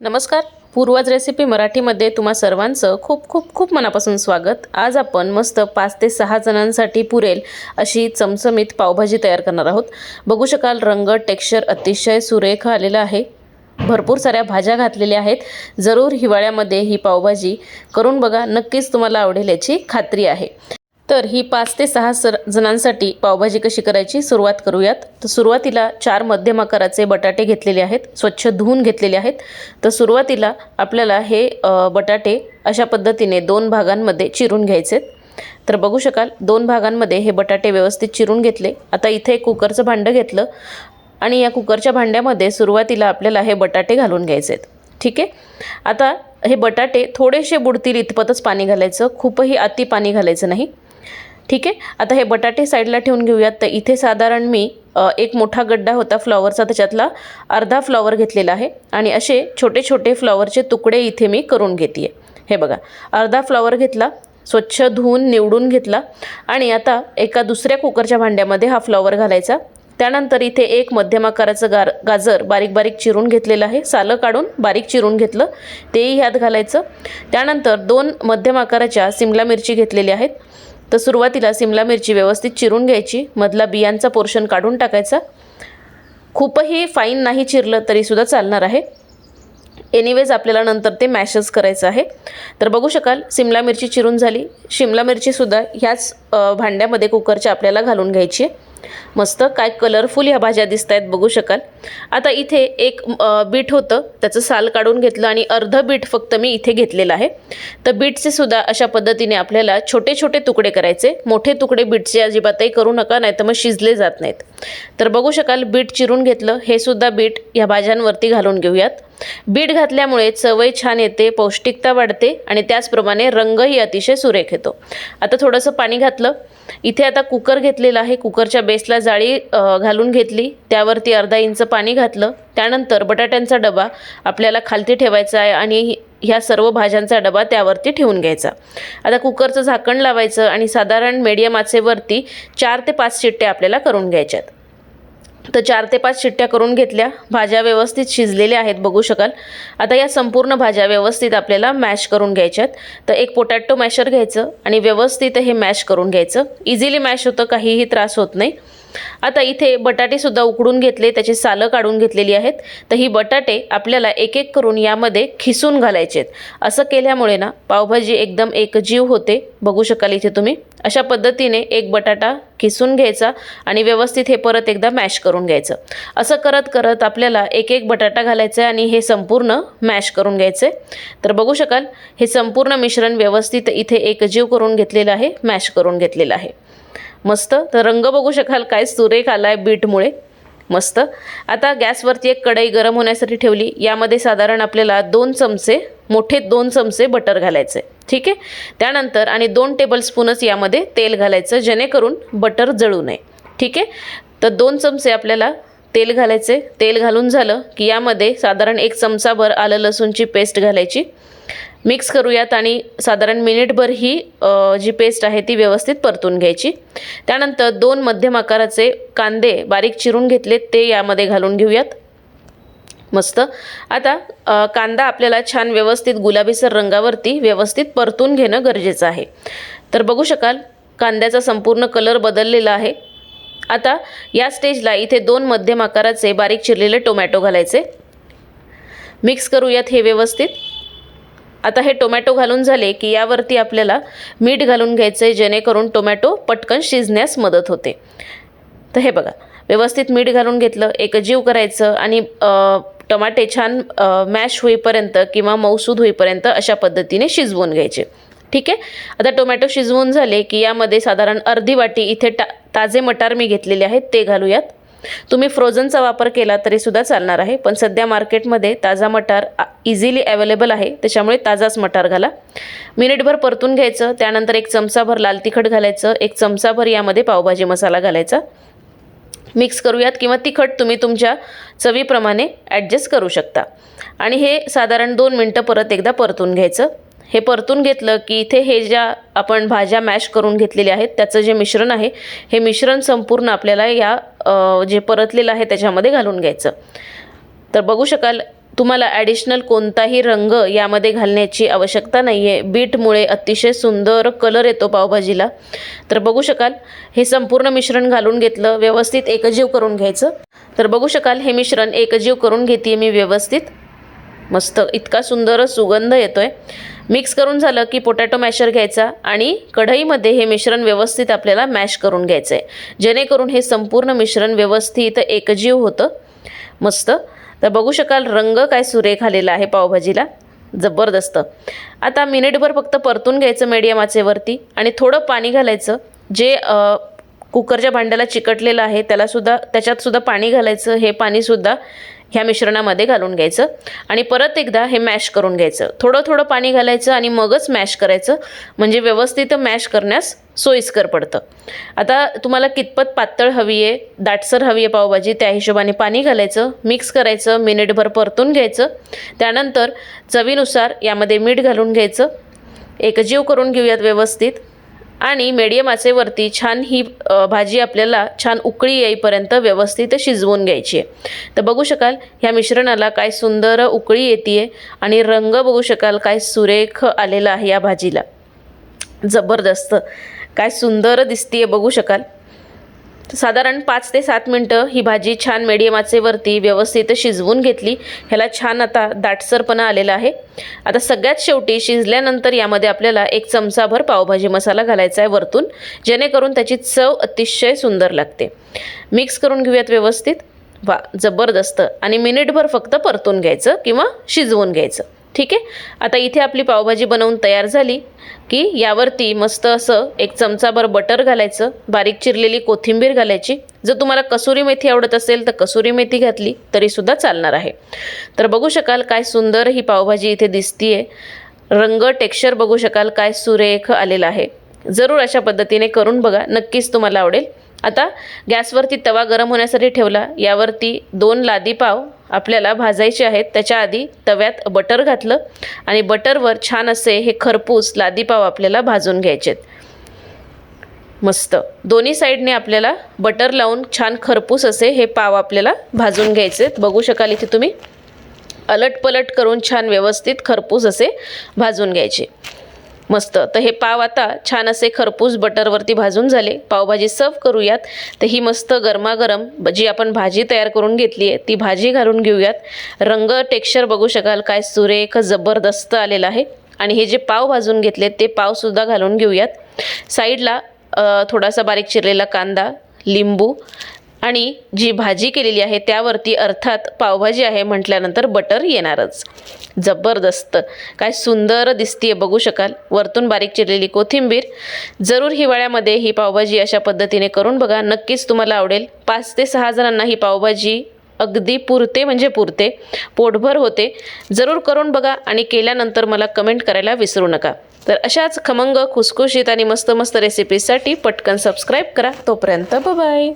नमस्कार. पूर्वज रेसिपी मराठीमध्ये तुम्हा सर्वांचं खूप खूप खूप मनापासून स्वागत. आज आपण मस्त पाच ते सहा जणांसाठी पुरेल अशी चमचमीत पावभाजी तयार करणार आहोत. बघू शकाल रंग टेक्स्चर अतिशय सुरेख आलेलं आहे. भरपूर साऱ्या भाज्या घातलेल्या आहेत. जरूर हिवाळ्यामध्ये ही पावभाजी करून बघा. नक्कीच तुम्हाला आवडेल याची खात्री आहे. तर ही पाच ते सहा सर जणांसाठी पावभाजी कशी करायची सुरुवात करूयात. तर सुरुवातीला चार मध्यम आकाराचे बटाटे घेतलेले आहेत. स्वच्छ धुवून घेतलेले आहेत. तर सुरुवातीला आपल्याला हे बटाटे अशा पद्धतीने दोन भागांमध्ये चिरून घ्यायचे तर बघू शकाल दोन भागांमध्ये हे बटाटे व्यवस्थित चिरून घेतले. आता इथे एक कुकरचं भांडं घेतलं आणि या कुकरच्या भांड्यामध्ये सुरुवातीला आपल्याला हे बटाटे घालून घ्यायचे आहेत. ठीक आहे? आता हे बटाटे थोडेसे बुडतील इतपतच पाणी घालायचं. खूपही अति पाणी घालायचं नाही. ठीक आहे? आता हे बटाटे साईडला ठेवून घेऊयात. तर इथे साधारण मी एक मोठा गड्डा होता फ्लॉवरचा त्याच्यातला अर्धा फ्लॉवर घेतलेला आहे. आणि असे छोटे छोटे फ्लॉवरचे तुकडे इथे मी करून घेते हे बघा अर्धा फ्लॉवर घेतला स्वच्छ धुवून निवडून घेतला. आणि आता एका दुसऱ्या कुकरच्या भांड्यामध्ये हा फ्लॉवर घालायचा. त्यानंतर इथे एक मध्यम आकाराचं गार गाजर बारीक बारीक चिरून घेतलेलं आहे. सालं काढून बारीक चिरून घेतलं तेही ह्यात घालायचं. त्यानंतर दोन मध्यम आकाराच्या सिमला मिरची घेतलेल्या आहेत. तर सुरुवातीला सिमला मिरची व्यवस्थित चिरून घ्यायची. मधला बियांचा पोर्शन काढून टाकायचा. खूपही फाईन नाही चिरलं तरीसुद्धा चालणार आहे. एनिवेज आपल्याला नंतर ते मॅशच करायचं आहे. तर बघू शकाल सिमला मिरची चिरून झाली. शिमला मिरचीसुद्धा ह्याच भांड्यामध्ये कुकरच्या आपल्याला घालून घ्यायची आहे. मस्त काय कलरफुल ह्या भाज्या दिसत आहेत बघू शकाल. आता इथे एक बीट होतं त्याचं साल काढून घेतलं आणि अर्ध बीट फक्त मी इथे घेतलेलं आहे. तर बीटचे सुद्धा अशा पद्धतीने आपल्याला छोटे छोटे तुकडे करायचे. मोठे तुकडे बीटचे अजिबातही करू नका नाही तर मग शिजले जात नाहीत. तर बघू शकाल बीट चिरून घेतलं हे सुद्धा बीट या भाज्यांवरती घालून घेऊयात. बीट घातल्यामुळे चवय छान येते पौष्टिकता वाढते आणि त्याचप्रमाणे रंगही अतिशय सुरेख येतो. आता थोडंसं पाणी घातलं. इथे आता कुकर घेतलेला आहे. कुकरच्या बेसला जाळी घालून घेतली. त्यावरती अर्धा इंच पाणी घातलं. त्यानंतर बटाट्यांचा डबा आपल्याला खालती ठेवायचा आहे आणि ह्या सर्व भाज्यांचा डबा त्यावरती ठेवून घ्यायचा. आता कुकरचं झाकण लावायचं आणि साधारण मीडियम आचेवरती चार ते पाच शिट्ट्या आपल्याला करून घ्यायच्यात. तर चार ते पाच शिट्ट्या करून घेतल्या. भाज्या व्यवस्थित शिजलेल्या आहेत बघू शकाल. आता या संपूर्ण भाज्या व्यवस्थित आपल्याला मॅश करून घ्यायच्यात. तर एक पोटॅटो मॅशर घ्यायचं आणि व्यवस्थित हे मॅश करून घ्यायचं. इझिली मॅश होतं काहीही त्रास होत नाही. आता इथे बटाटेसुद्धा उकडून घेतले त्याची सालं काढून घेतलेली आहेत. तर ही बटाटे आपल्याला एक एक करून यामध्ये खिसून घालायचे आहेत. असं केल्यामुळे ना पावभाजी एकदम एकजीव होते. बघू शकाल इथे तुम्ही. अशा पद्धतीने एक बटाटा खिसून घ्यायचा आणि व्यवस्थित हे परत एकदा मॅश करून घ्यायचं. असं करत करत आपल्याला एक एक बटाटा घालायचा आहे आणि हे संपूर्ण मॅश करून घ्यायचं. आहे तर बघू शकाल हे संपूर्ण मिश्रण व्यवस्थित इथे एकजीव करून घेतलेलं आहे मॅश करून घेतलेलं आहे. मस्त. तर रंग बघू शकाल काय सुरेख आला आहे बीटमुळे. मस्त. आता गॅसवरती एक कढई गरम होण्यासाठी ठेवली. यामध्ये साधारण आपल्याला दोन चमचे मोठे दोन चमचे बटर घालायचे. ठीक आहे? त्यानंतर आणि दोन टेबलस्पूनच यामध्ये तेल घालायचं जेणेकरून बटर जळू नये. ठीक आहे? तर दोन चमचे आपल्याला तेल घालायचे. तेल घालून झालं की यामध्ये साधारण एक चमचाभर आलं लसूणची पेस्ट घालायची. मिक्स करूयात आणि साधारण मिनिटभर ही जी पेस्ट आहे ती व्यवस्थित परतून घ्यायची. त्यानंतर दोन मध्यम आकाराचे कांदे बारीक चिरून घेतले ते यामध्ये घालून घेऊयात. मस्त. आता कांदा आपल्याला छान व्यवस्थित गुलाबीसर रंगावरती व्यवस्थित परतून घेणं गरजेचं आहे. तर बघू शकाल कांद्याचा संपूर्ण कलर बदललेला आहे. आता या स्टेजला इथे दोन मध्यम आकाराचे बारीक चिरलेले टोमॅटो घालायचे. मिक्स करूयात हे व्यवस्थित. आता हे टोमॅटो घालून झाले की यावरती आपल्याला मीठ घालून घ्यायचं आहे जेणेकरून टोमॅटो पटकन शिजण्यास मदत होते. तर हे बघा व्यवस्थित मीठ घालून घेतलं एकजीव करायचं आणि टमाटे छान मॅश होईपर्यंत किंवा मऊसूद होईपर्यंत अशा पद्धतीने शिजवून घ्यायचे. ठीक आहे? आता टोमॅटो शिजवून झाले की यामध्ये साधारण अर्धी वाटी इथे टा ताजे मटार मी घेतलेले आहेत ते घालूयात. तुम्ही फ्रोझनचा वापर केला तरीसुद्धा चालणार आहे. पण सध्या मार्केटमध्ये ताजा मटार इझिली अवेलेबल आहे. त्याच्यामुळे ताजाच मटार घाला. मिनिटभर परतून घ्यायचं त्यानंतर एक चमचाभर लाल तिखट घालायचं एक चमचाभर यामध्ये पावभाजी मसाला घालायचा. मिक्स करूयात किंवा तिखट तुम्ही तुमच्या चवीप्रमाणे ॲडजस्ट करू शकता. आणि हे साधारण दोन मिनटं परत एकदा परतून घ्यायचं. हे परतून घेतलं की इथे हे ज्या आपण भाज्या मॅश करून घेतलेल्या आहेत त्याचं जे मिश्रण आहे हे मिश्रण संपूर्ण आपल्याला या जे परतलेलं आहे त्याच्यामध्ये घालून घ्यायचं. तर बघू शकाल तुम्हाला ॲडिशनल कोणताही रंग यामध्ये घालण्याची आवश्यकता नाही आहे बीटमुळे अतिशय सुंदर कलर येतो पावभाजीला. तर बघू शकाल हे संपूर्ण मिश्रण घालून घेतलं व्यवस्थित एकजीव करून घ्यायचं. तर बघू शकाल हे मिश्रण एकजीव करून घेते मी व्यवस्थित. मस्त इतका सुंदर सुगंध येतोय. मिक्स करून झालं की पोटॅटो मॅशर घ्यायचा आणि कढईमध्ये हे मिश्रण व्यवस्थित आपल्याला मॅश करून घ्यायचं आहे जेणेकरून हे संपूर्ण मिश्रण व्यवस्थित एकजीव होतं. मस्त. तर बघू शकाल रंग काय सुरेख आलेला आहे पावभाजीला. जबरदस्त. आता मिनिटभर फक्त परतून घ्यायचं मीडियम आचेवरती आणि थोडं पाणी घालायचं. जे कुकरच्या भांड्याला चिकटलेलं आहे त्यालासुद्धा त्याच्यातसुद्धा पाणी घालायचं. हे पाणीसुद्धा ह्या मिश्रणामध्ये घालून घ्यायचं आणि परत एकदा हे मॅश करून घ्यायचं. थोडं थोडं पाणी घालायचं आणि मगच मॅश करायचं. म्हणजे व्यवस्थित मॅश करण्यास सोयीस्कर पडतं. आता तुम्हाला कितपत पातळ हवी आहे दाटसर हवी आहे पावभाजी त्या हिशोबाने पाणी घालायचं मिक्स करायचं मिनिटभर परतून घ्यायचं. त्यानंतर चवीनुसार यामध्ये मीठ घालून घ्यायचं. एकजीव करून घेऊयात व्यवस्थित. आणि मीडियम आचेवरती छान ही भाजी आपल्याला छान उकळी येईपर्यंत व्यवस्थित शिजवून घ्यायची आहे. तर बघू शकाल ह्या मिश्रणाला काय सुंदर उकळी येते आणि रंग बघू शकाल काय सुरेख आलेला आहे या भाजीला. जबरदस्त. काय सुंदर दिसते बघू शकाल. साधारण पाच ते सात मिनटं ही भाजी छान मीडियम आचेवरती व्यवस्थित शिजवून घेतली. ह्याला छान आता दाटसरपणा आलेला आहे. आता सगळ्यात शेवटी शिजल्यानंतर यामध्ये आपल्याला एक चमचाभर पावभाजी मसाला घालायचा आहे वरतून जेणेकरून त्याची चव अतिशय सुंदर लागते. मिक्स करून घेऊयात व्यवस्थित. वा जबरदस्त. आणि मिनिटभर फक्त परतून घ्यायचं किंवा शिजवून घ्यायचं. ठीक आहे? आता इथे आपली पावभाजी बनवून तयार झाली की यावरती मस्त असं एक चमचाभर बटर घालायचं बारीक चिरलेली कोथिंबीर घालायची. जर तुम्हाला कसुरी मेथी आवडत असेल तर कसुरी मेथी घातली तरीसुद्धा चालणार आहे. तर बघू शकाल काय सुंदर ही पावभाजी इथे दिसतीये. रंग टेक्स्चर बघू शकाल काय सुरेख आलेला आहे. जरूर अशा पद्धतीने करून बघा नक्कीच तुम्हाला आवडेल. आता गॅसवरती तवा गरम होण्यासाठी ठेवला. यावरती दोन लादी पाव आपल्याला भाजायचे आहेत. त्याच्या आधी तव्यात बटर घातलं आणि बटरवर छान असे हे खरपूस लादीपाव आपल्याला भाजून घ्यायचे आहेत. मस्त. दोन्ही साईडने आपल्याला बटर लावून छान खरपूस असे हे पाव आपल्याला भाजून घ्यायचे आहेत. बघू शकाल इथे तुम्ही. अलट पलट करून छान व्यवस्थित खरपूस असे भाजून घ्यायचे. मस्त. तर हे पाव आता छान असे खरपूस बटरवरती भाजून झाले. पावभाजी सर्व करूयात. तर ही मस्त गरमागरम जी आपण भाजी तयार करून घेतली आहे ती भाजी घालून घेऊयात. रंग टेक्स्चर बघू शकाल काय सुरेख जबरदस्त आलेला आहे. आणि हे जे पाव भाजून घेतले ते पावसुद्धा घालून घेऊयात. साईडला थोडासा बारीक चिरलेला कांदा लिंबू आणि जी भाजी केलेली आहे त्यावरती अर्थात पावभाजी आहे म्हटल्यानंतर बटर येणारच. जबरदस्त. काय सुंदर दिसतीये बघू शकाल. वरतून बारीक चिरलेली कोथिंबीर. जरूर हिवाळ्यामध्ये ही पावभाजी अशा पद्धतीने करून बघा. नक्कीच तुम्हाला आवडेल. पाच ते सहा जणांना ही पावभाजी अगदी पुरते म्हणजे पुरते. पोटभर होते. जरूर करून बघा आणि केल्यानंतर मला कमेंट करायला विसरू नका. तर अशाच खमंग खुसखुशीत आणि मस्त मस्त रेसिपीसाठी पटकन सबस्क्राईब करा. तोपर्यंत बाय